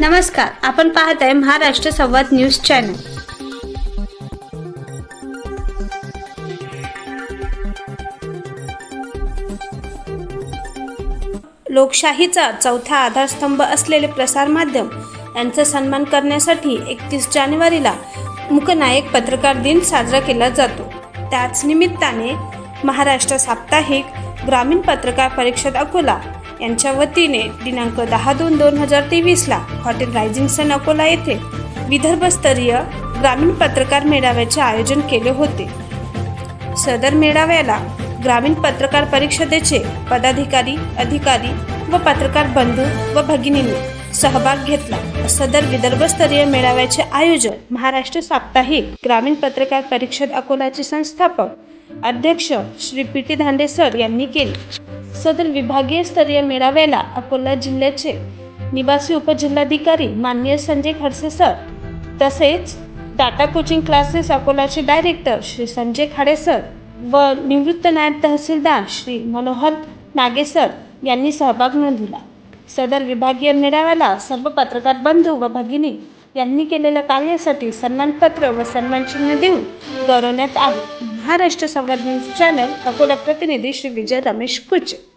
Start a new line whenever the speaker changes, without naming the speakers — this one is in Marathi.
नमस्कार आपण पाहत आहे महाराष्ट्र संवाद न्यूज चॅनल. लोकशाहीचा चौथा आधारस्तंभ असलेले प्रसारमाध्यम यांचा सन्मान करण्यासाठी एकतीस जानेवारीला मुकनायक पत्रकार दिन साजरा केला जातो. त्याच निमित्ताने महाराष्ट्र साप्ताहिक ग्रामीण पत्रकार परिषद अकोला यांच्या वतीने दिनांक दहा दोन दोन हजार तेवीसला हॉटेल रायझिंग सन अकोला येथे विदर्भस्तरीय ग्रामीण पत्रकार मेळाव्याचे आयोजन केले होते. सदर मेळाव्याला ग्रामीण पत्रकार परिषदेचे पदाधिकारी अधिकारी व पत्रकार बंधू व भगिनींनी सहभाग घेतला. सदर विदर्भस्तरीय मेळाव्याचे आयोजन महाराष्ट्र साप्ताहिक ग्रामीण पत्रकार परिषद अकोलाचे संस्थापक अध्यक्ष Shri P T Dhande sir यांनी केले. सदर विभागीय स्तरीय मेळाव्याला अकोला जिल्ह्याचे निवासी उपजिल्हाधिकारी माननीय संजय खडसे सर तसेच टाटा कोचिंग क्लासेस अकोलाचे डायरेक्टर श्री संजय खाडे सर व निवृत्त नायब तहसीलदार श्री मनोहर नागे सर यांनी सहभाग नोंदवला. सदर विभागीय मेळाव्याला सर्व पत्रकार बंधू व भगिनी यांनी केलेल्या कार्यासाठी सन्मानपत्र व सन्मानचिन्ह देऊन गौरवण्यात आले. महाराष्ट्र संवाद न्यूज चॅनल अकोला प्रतिनिधी श्री विजय रमेश कुचे.